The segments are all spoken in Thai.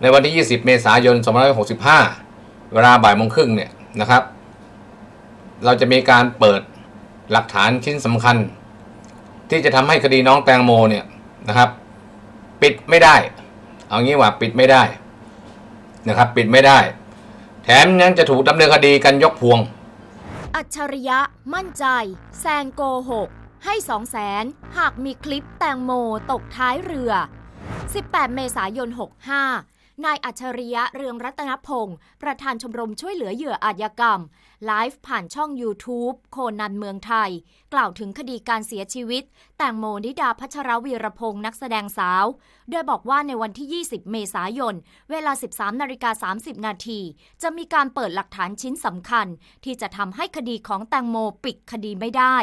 ในวันที่ 20 เมษายน 2565 เวลาบ่ายโมงครึ่งเนี่ยนะครับ เราจะมีการเปิดหลักฐานชิ้นสำคัญ ที่จะทำให้คดีน้องแตงโมเนี่ยนะครับ ปิดไม่ได้ เอางี้ว่าปิดไม่ได้นะครับ ปิดไม่ได้ แถมยังจะถูกดำเนินคดีกันยกพวง อัจฉริยะมั่นใจแซงโกหกให้2 0 0แสนหากมีคลิปแตงโมตกท้ายเรือ 18 เมษายน 65 นายอัจฉริยะเรืองรัตนพงศ์ประธานชมรมช่วยเหลือเหยื่ออาชญากรรม ไลฟ์ผ่านช่อง YouTube โคนันเมืองไทย กล่าวถึงคดีการเสียชีวิต แตงโมนิดาพัชรวีรพงศ์นักแสดงสาว โดยบอกว่าในวันที่ 20 เมษายน เวลา 13นาฬิกา30 นาที จะมีการเปิดหลักฐานชิ้นสำคัญ ที่จะทำให้คดีของแตงโมปิดคดีไม่ได้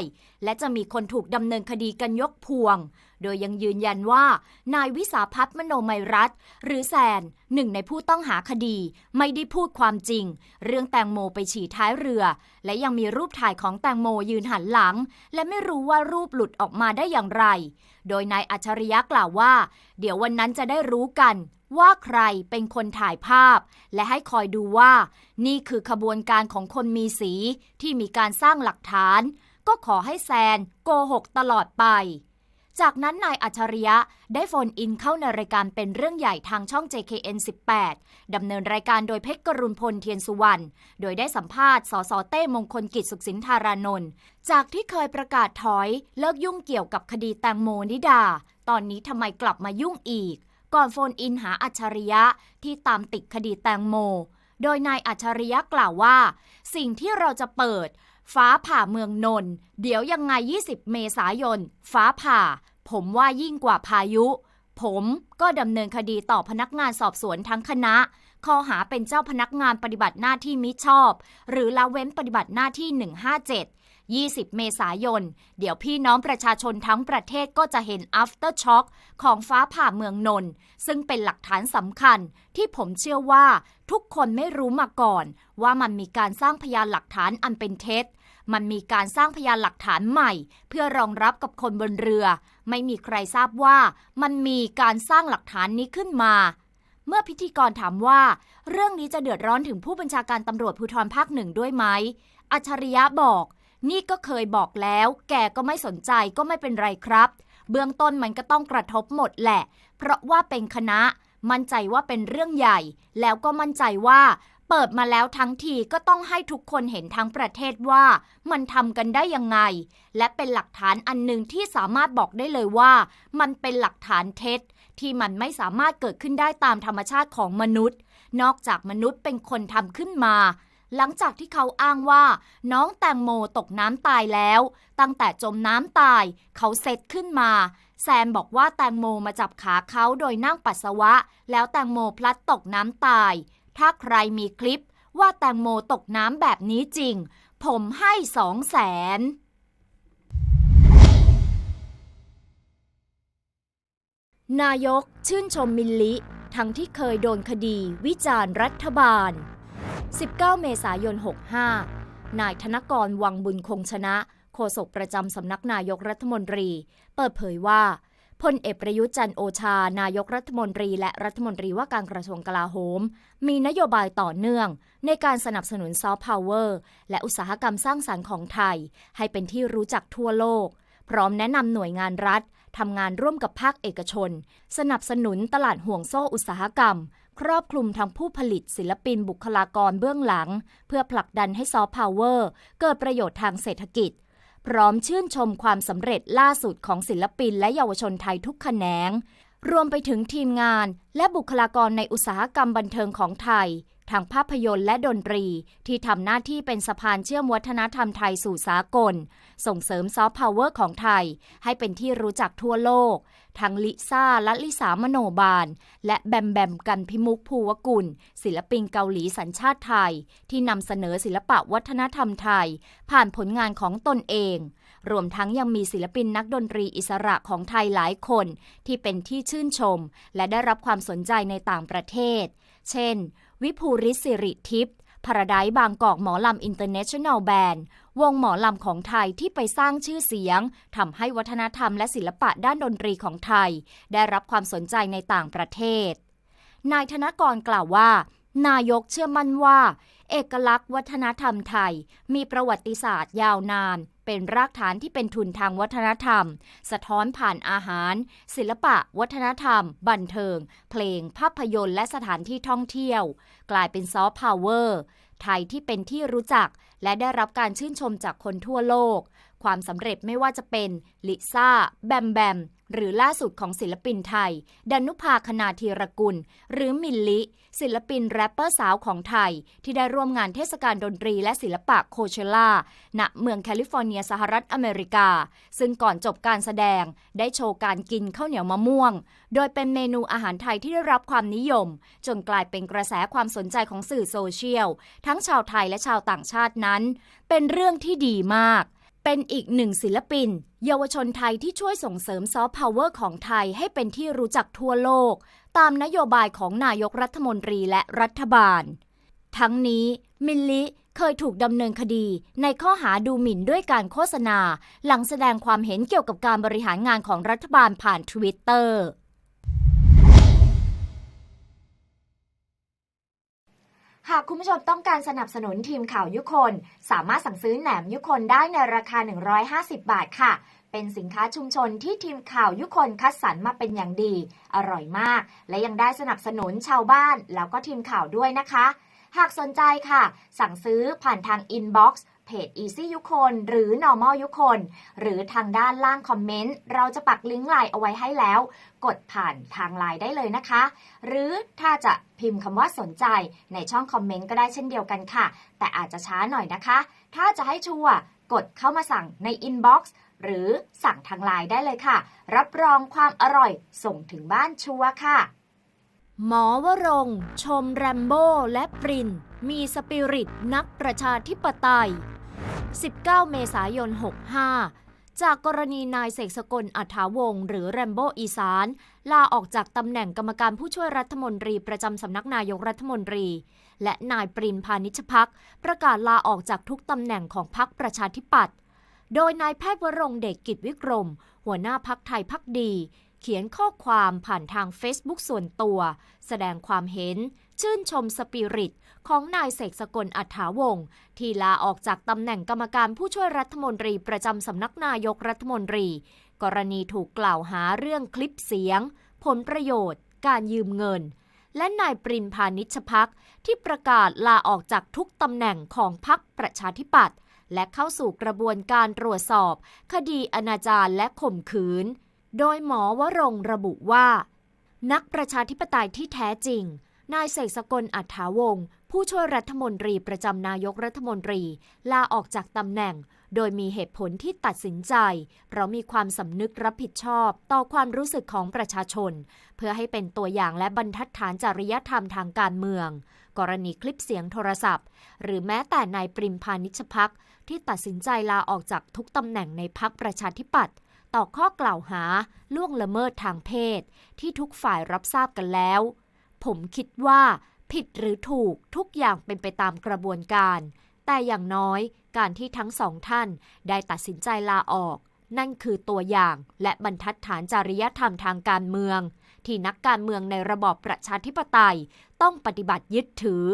และจะมีคนถูกดำเนินคดีกันยกพวง โดยยังยืนยันว่า นายวิสาพัฒน์มโนมัยรัตน์หรือแซนหนึ่งในผู้ต้องหาคดีไม่ได้พูดความจริง เรื่องแตงโมไปฉี่ท้ายเรือ และยังมีรูปถ่ายของแตงโมยืนหันหลัง และไม่รู้ว่ารูปหลุดออกมาได้อย่างไร โดยนายอัจฉริยะกล่าวว่า เดี๋ยววันนั้นจะได้รู้กันว่าใครเป็นคนถ่ายภาพ และให้คอยดูว่า นี่คือขบวนการของคนมีสีที่มีการสร้างหลักฐาน ก็ขอให้แซนโกหกตลอดไป จากนั้นนายอัจฉริยะได้โฟนอินเข้าในรายการเป็นเรื่องใหญ่ทางช่อง JKN 18 ดำเนินรายการโดยเพชรกรุณพลเทียนสุวรรณ โดยได้สัมภาษณ์สสเต้มงคลกิจสุขสินธารานนท์ จากที่เคยประกาศถอยเลิกยุ่งเกี่ยวกับคดีแตงโมนิดา ตอนนี้ทำไมกลับมายุ่งอีก ก่อนโฟนอินหาอัจฉริยะที่ตามติดคดีแตงโม โดยนายอัจฉริยะกล่าวว่า สิ่งที่เราจะเปิด ฟ้าผ่าเมืองนนท์เดี๋ยวยังไง 20 เมษายน ฟ้าผ่า ผมว่ายิ่งกว่าพายุ ผมก็ดำเนินคดีต่อพนักงานสอบสวนทั้งคณะ ข้อหาเป็นเจ้าพนักงานปฏิบัติหน้าที่มิชอบ หรือละเว้นปฏิบัติหน้าที่ 157 20 เมษายน เดี๋ยวพี่น้องประชาชนทั้งประเทศก็จะเห็น after shock ของฟ้าผ่าเมืองนนท์ซึ่งเป็นหลักฐานสำคัญที่ผมเชื่อว่าทุกคนไม่รู้มาก่อน ว่ามันมีการสร้างพยานหลักฐานอันเป็นเท็จ มันมีการสร้างพยานหลักฐานใหม่ เพื่อรองรับกับคนบนเรือ ไม่มีใครทราบว่า มันมีการสร้างหลักฐานนี้ขึ้นมา เมื่อพิธีกรถามว่า เรื่องนี้จะเดือดร้อนถึงผู้บัญชาการตำรวจภูธรภาคหนึ่งด้วยไหมอัจฉริยะบอก นี่ก็เคยบอกแล้ว แกก็ไม่สนใจก็ไม่เป็นไรครับ เบื้องต้นมันก็ต้องกระทบหมดแหละ เพราะว่าเป็นคณะ มั่นใจว่าเป็นเรื่องใหญ่ แล้วก็มั่นใจว่า เปิดมาแล้วทั้งทีก็ต้องให้ทุกคนเห็นทั้งประเทศว่ามันทำกันได้ยังไง และเป็นหลักฐานอันหนึ่งที่สามารถบอกได้เลยว่า มันเป็นหลักฐานเท็จ ที่มันไม่สามารถเกิดขึ้นได้ตามธรรมชาติของมนุษย์ นอกจากมนุษย์เป็นคนทำขึ้นมา หลังจากที่เขาอ้างว่า น้องแตงโมตกน้ำตายแล้ว ตั้งแต่จมน้ำตาย เขาเซตขึ้นมาแซมบอกว่าแตงโมมาจับขาเขาโดยนั่งปัสสาวะ แล้วแตงโมพลัดตกน้ำตาย ถ้าใครมีคลิปว่าแตงโมตกน้ำแบบนี้จริง ผมให้สองแสนนายกชื่นชมมิลลิ ทั้งที่เคยโดนคดีวิจารณ์รัฐบาล 19 เมษายน 65 นายธนกรวังบุญคงชนะ โฆษกประจำสำนักนายกรัฐมนตรี เปิดเผยว่า พลเอกประยุทธ์จันโอชา นายกรัฐมนตรีและรัฐมนตรีว่าการกระทรวงกลาโหม มีนโยบายต่อเนื่อง ในการสนับสนุนซอฟต์พาวเวอร์และอุตสาหกรรมสร้างสรรค์ของไทย ให้เป็นที่รู้จักทั่วโลก พร้อมแนะนำหน่วยงานรัฐทำงานร่วมกับภาคเอกชน สนับสนุนตลาดห่วงโซ่อุตสาหกรรม ครอบคลุมทั้งผู้ผลิตศิลปินบุคลากรเบื้องหลัง เพื่อผลักดันให้ซอฟต์พาวเวอร์เกิดประโยชน์ทางเศรษฐกิจ พร้อมชื่นชมความสำเร็จล่าสุดของศิลปินและเยาวชนไทยทุกแขนง รวมไปถึงทีมงานและบุคลากรในอุตสาหกรรมบันเทิงของไทย ทางภาพยนตร์และดนตรี ที่ทำหน้าที่เป็นสะพานเชื่อมวัฒนธรรมไทยสู่สากล ส่งเสริมซอฟต์พาวเวอร์ของไทย ให้เป็นที่รู้จักทั่วโลก ทั้งลิซ่าและลิสามโนบาล และแบมแบมกันพิมุกภูวกุล ศิลปินเกาหลีสัญชาติไทย ที่นำเสนอศิลปะวัฒนธรรมไทย ผ่านผลงานของตนเอง รวมทั้งยังมีศิลปินนักดนตรีอิสระของไทยหลายคน ที่เป็นที่ชื่นชม และได้รับความสนใจในต่างประเทศ เช่น วิภูริศสิริทิพย์พระไดบางกอกหมอลำอินเตอร์เนชั่นแนลแบนด์วงหมอลำของไทยที่ไปสร้างชื่อเสียงทำให้วัฒนธรรมและศิลปะด้านดนตรีของไทย ได้รับความสนใจในต่างประเทศ นายธนกรกล่าวว่า นายกเชื่อมั่นว่า เอกลักษณ์วัฒนธรรมไทย มีประวัติศาสตร์ยาวนาน เป็นรากฐานที่เป็นทุนทางวัฒนธรรม สะท้อนผ่านอาหาร ศิลปะ วัฒนธรรม บันเทิง เพลง ภาพยนตร์ และสถานที่ท่องเที่ยว กลายเป็นซอฟต์พาวเวอร์ไทยที่เป็นที่รู้จักและได้รับการชื่นชมจากคนทั่วโลก ความสำเร็จไม่ว่าจะเป็นลิซ่า แบมแบม หรือล่าสุดของศิลปินไทยดนุภาคณาธีรกุล หรือมิลลิ ศิลปินแรปเปอร์สาวของไทย ที่ได้ร่วมงานเทศกาลดนตรีและศิลปะโคเชล่า ณ เมืองแคลิฟอร์เนียสหรัฐอเมริกา ซึ่งก่อนจบการแสดงได้โชว์การกินข้าวเหนียวมะม่วง โดยเป็นเมนูอาหารไทยที่ได้รับความนิยม จนกลายเป็นกระแสความสนใจของสื่อโซเชียล ทั้งชาวไทยและชาวต่างชาตินั้น เป็นเรื่องที่ดีมาก เป็นอีกหนึ่งศิลปิน เยาวชนไทยที่ช่วยส่งเสริมซอฟต์พาวเวอร์ของไทยให้เป็นที่รู้จักทั่วโลก ตามนโยบายของนายกรัฐมนตรีและรัฐบาล ทั้งนี้มิลลิเคยถูกดำเนินคดีในข้อหาดูหมิ่นด้วยการโฆษณา หลังแสดงความเห็นเกี่ยวกับการบริหารงานของรัฐบาลผ่านทวิตเตอร์ หากคุณผู้ชมต้องการสนับสนุนทีมข่าวยุคน สามารถสั่งซื้อแหนมยุคนได้ในราคา 150 บาทค่ะ เป็นสินค้าชุมชนที่ทีมข่าวยุคนคัดสรรมาเป็นอย่างดี อร่อยมาก และยังได้สนับสนุนชาวบ้านแล้วก็ทีมข่าวด้วยนะคะ หากสนใจค่ะ สั่งซื้อผ่านทางอินบ็อกซ์เพจ Easy ยุคนหรือ Normal ยุคนหรือทางด้านล่างคอมเมนต์ เราจะปักลิงก์ไลน์เอาไว้ให้แล้ว กดผ่านทางไลน์ได้เลยนะคะ หรือถ้าจะพิมพ์คำว่าสนใจในช่องคอมเมนต์ก็ได้เช่นเดียวกันค่ะ แต่อาจจะช้าหน่อยนะคะ ถ้าจะให้ชัวร์กดเข้ามาสั่งในอินบ็อกซ์หรือสั่งทางไลน์ได้เลยค่ะ รับรองความอร่อยส่งถึงบ้านชัวร์ค่ะ หมอวรงชมแรมโบ้และปริน มีสปิริตนักประชาธิปไตย 19 เมษายน 65 จากกรณีนายเสกสกลอัฐาวงศ์หรือแรมโบ้อีสาน ลาออกจากตำแหน่งกรรมการผู้ช่วยรัฐมนตรีประจำสำนักนายกรัฐมนตรี และนายปรินพานิชพักประกาศลาออกจากทุกตำแหน่งของพรรคประชาธิปัตย์โดยนายแพทย์วรงเดชกิจวิกรม หัวหน้าพักไทยพักดี ขียนข้อความผ่านทาง Facebook ส่วนตัว แสดงความเห็น ชื่นชมสปิริต ของนายเสกสกลอัฐาวงศ์ที่ลาออกจากตำแหน่งกรรมการผู้ช่วยรัฐมนตรีประจำสำนักนายกรัฐมนตรี กรณีถูกกล่าวหาเรื่องคลิปเสียง ผลประโยชน์ การยืมเงิน และนายปรินพานิชพักที่ประกาศลาออกจากทุกตำแหน่งของพรรคประชาธิปัตย์และเข้าสู่กระบวนการตรวจสอบ คดีอนาจารและข่มขืน โดยหมอวรงระบุว่า นักประชาธิปไตยที่แท้จริง นายเสกสกลอัฐาวงศ์ผู้ช่วยรัฐมนตรีประจำนายกรัฐมนตรี ลาออกจากตำแหน่ง โดยมีเหตุผลที่ตัดสินใจ เพราะมีความสำนึกรับผิดชอบ ต่อความรู้สึกของประชาชน เพื่อให้เป็นตัวอย่างและบรรทัดฐานจริยธรรมทางการเมือง กรณีคลิปเสียงโทรศัพท์ หรือแม้แต่นายปริมพานิชพักที่ตัดสินใจลาออกจากทุกตำแหน่งในพักประชาธิปัตย์ ต่อข้อกล่าวหาล่วงละเมิดทางเพศ ที่ทุกฝ่ายรับทราบกันแล้ว ผมคิดว่าผิดหรือถูกทุกอย่างเป็นไปตามกระบวนการ แต่อย่างน้อยการที่ทั้งสองท่านได้ตัดสินใจลาออก นั่นคือตัวอย่างและบรรทัดฐานจริยธรรมทางการเมือง ที่นักการเมืองในระบอบประชาธิปไตยต้องปฏิบัติยึดถือ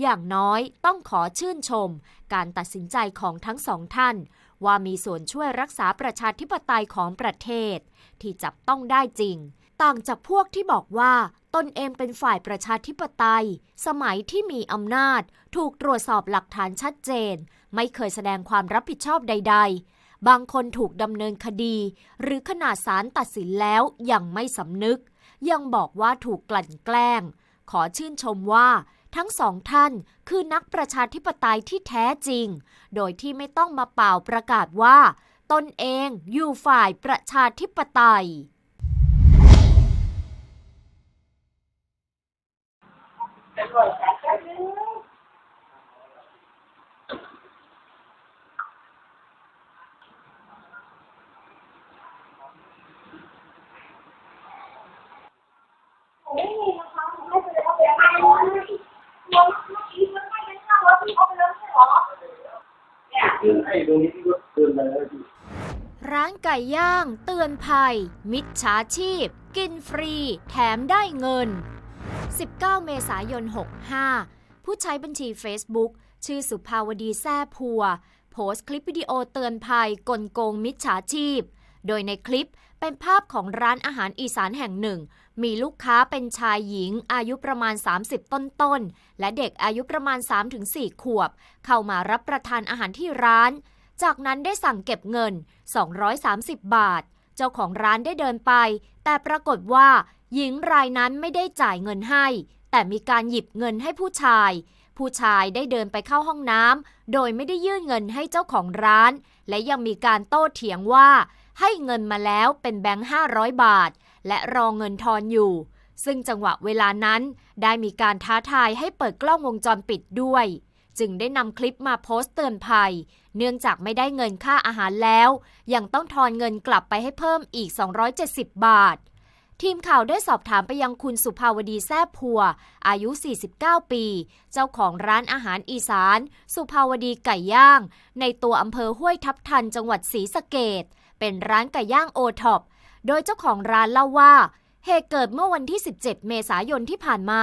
อย่างน้อยต้องขอชื่นชม การตัดสินใจของทั้งสองท่าน ว่ามีส่วนช่วยรักษาประชาธิปไตยของประเทศ ที่จับต้องได้จริง ต่างจากพวกที่บอกว่าตนเองเป็นฝ่ายประชาธิปไตย สมัยที่มีอำนาจ ถูกตรวจสอบหลักฐานชัดเจน ไม่เคยแสดงความรับผิดชอบใด ๆ บางคนถูกดำเนินคดี หรือขนาดศาลตัดสินแล้วยังไม่สำนึก ยังบอกว่าถูกกลั่นแกล้ง ขอชื่นชมว่า ทั้งสองท่านคือนักประชาธิปไตยที่แท้จริง โดยที่ไม่ต้องมาเป่าประกาศว่า ตนเองอยู่ฝ่ายประชาธิปไตยไม่มีนะคะไม่เป็นไรเอาไปให้เมื่อกี้เมื่อกี้มันไม่ได้ข้าวแล้วพี่เอาไปแล้วใช่หรอเนี่ย คืนไอ้ตรงนี้ที่ก็คืนไปแล้วพี่ ร้านไก่ย่าง เตือนภัย มิจฉาชีพ กินฟรี แถมได้เงิน 19 เมษายน 65 ผู้ใช้บัญชี Facebook ชื่อสุภาวดีแซ่พัว โพสต์คลิปวิดีโอเตือนภัยกลโกงมิจฉาชีพ โดยในคลิปเป็นภาพของร้านอาหารอีสานแห่งหนึ่ง มีลูกค้าเป็นชายหญิงอายุประมาณ 30 ต้นๆ และเด็กอายุประมาณ 3-4 ขวบ เข้ามารับประทานอาหารที่ร้าน จากนั้นได้สั่งเก็บเงิน 230 บาท เจ้าของร้านได้เดินไป แต่ปรากฏว่า หญิงรายนั้นไม่ได้จ่ายเงินให้ แต่มีการหยิบเงินให้ผู้ชาย ผู้ชายได้เดินไปเข้าห้องน้ำโดยไม่ได้ยื่นเงินให้เจ้าของร้าน และยังมีการโต้เถียงว่า ให้เงินมาแล้วเป็นแบงค์500 บาท และรอเงินทอนอยู่ ซึ่งจังหวะเวลานั้น ได้มีการท้าทายให้เปิดกล้องวงจรปิดด้วย จึงได้นำคลิปมาโพสต์เตือนภัย เนื่องจากไม่ได้เงินค่าอาหารแล้ว ยังต้องทอนเงินกลับไปให้เพิ่มอีก 270 บาท ทีมข่าวได้สอบถามไปยังคุณสุภาวดีแซ่พัว อายุ 49 ปี เจ้าของร้านอาหารอีสาน สุภาวดีไก่ย่าง ในตัวอำเภอห้วยทับทันจังหวัดศรีสะเกดเป็นร้านไก่ย่างโอท็อปโดยเจ้าของร้านเล่าว่าเหตุเกิดเมื่อวันที่ 17 เมษายนที่ผ่านมา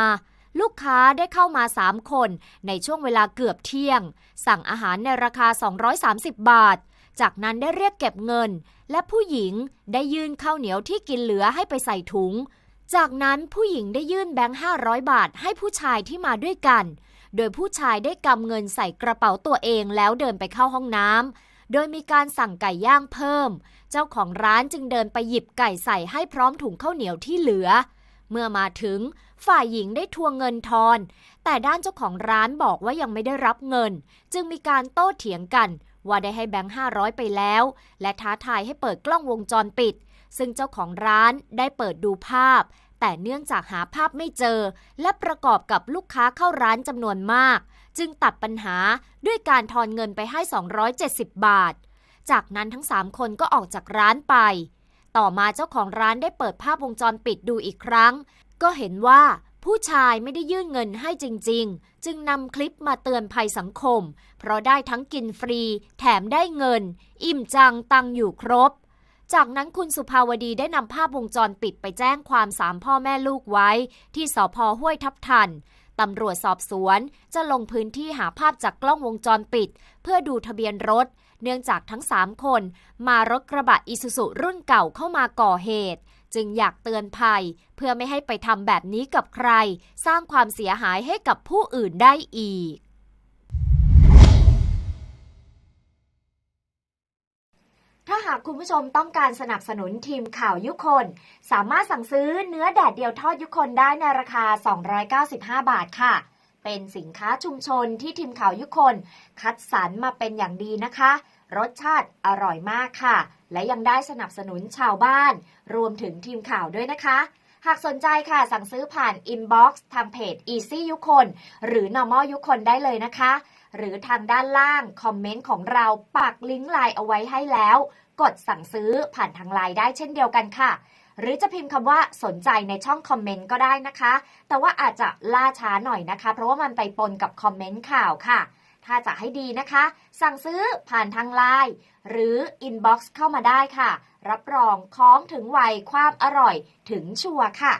ลูกค้าได้เข้ามา 3 คน ในช่วงเวลาเกือบเที่ยง สั่งอาหารในราคา 230 บาท จากนั้นได้เรียกเก็บเงิน และผู้หญิงได้ยื่นข้าวเหนียวที่กินเหลือให้ไปใส่ถุง จากนั้นผู้หญิงได้ยื่นแบงค์500 บาทให้ผู้ชายที่มาด้วยกัน โดยผู้ชายได้กำเงินใส่กระเป๋าตัวเองแล้วเดินไปเข้าห้องน้ำโดยมีการสั่งไก่ย่างเพิ่ม เจ้าของร้านจึงเดินไปหยิบไก่ใส่ให้พร้อมถุงข้าวเหนียวที่เหลือ เมื่อมาถึงฝ่ายหญิงได้ทวงเงินทอน แต่ด้านเจ้าของร้านบอกว่ายังไม่ได้รับเงิน จึงมีการโต้เถียงกัน ว่าได้ให้แบงค์500 ไปแล้ว และท้าทายให้เปิดกล้องวงจรปิด ซึ่งเจ้าของร้านได้เปิดดูภาพ แต่เนื่องจากหาภาพไม่เจอ และประกอบกับลูกค้าเข้าร้านจำนวนมาก จึงตัดปัญหาด้วยการทอนเงินไปให้ 270 บาท จากนั้นทั้ง 3 คนก็ออกจากร้านไป ต่อมาเจ้าของร้านได้เปิดภาพวงจรปิดดูอีกครั้ง ก็เห็นว่าผู้ชายไม่ได้ยื่นเงินให้จริง ๆ จึงนำคลิปมาเตือนภัยสังคม เพราะได้ทั้งกินฟรี แถมได้เงิน อิ่มจังตังอยู่ครบ จากนั้นคุณสุภาวดีได้นำภาพวงจรปิดไปแจ้งความสามพ่อแม่ลูกไว้ ที่สพห้วยทับทันตำรวจสอบสวนจะลงพื้นที่หาภาพจากกล้องวงจรปิด เพื่อดูทะเบียนรถ เนื่องจากทั้ง 3 คน มารถกระบะอิซูซุรุ่นเก่าเข้ามาก่อเหตุ จึงอยากเตือนภัย เพื่อไม่ให้ไปทำแบบนี้กับใคร สร้างความเสียหายให้กับผู้อื่นได้อีกถ้าหากคุณผู้ชมต้องการสนับสนุนทีมข่าวยุคน สามารถสั่งซื้อเนื้อแดดเดียวทอดยุคนได้ในราคา 295 บาทค่ะ เป็นสินค้าชุมชนที่ทีมข่าวยุคน คัดสรรมาเป็นอย่างดีนะคะ รสชาติอร่อยมากค่ะ และยังได้สนับสนุนชาวบ้าน รวมถึงทีมข่าวด้วยนะคะ หากสนใจค่ะสั่งซื้อผ่านอินบ็อกซ์ทางเพจ Easy ยุคนหรือ Normal ยุคนได้เลยนะคะ หรือทางด้านล่าง คอมเมนต์ของเราปักลิงก์ไลน์เอาไว้ให้แล้ว กดสั่งซื้อผ่านทางไลน์ได้เช่นเดียวกันค่ะหรือจะพิมพ์คำว่าสนใจในช่องคอมเมนต์ก็ได้นะคะ แต่ว่าอาจจะล่าช้าหน่อยนะคะ เพราะว่ามันไปปนกับคอมเมนต์ข่าวค่ะ ถ้าจะให้ดีนะคะ สั่งซื้อผ่านทางไลน์หรืออินบ็อกซ์เข้ามาได้ค่ะ รับรองของถึงไวความอร่อยถึงชัวร์ค่ะ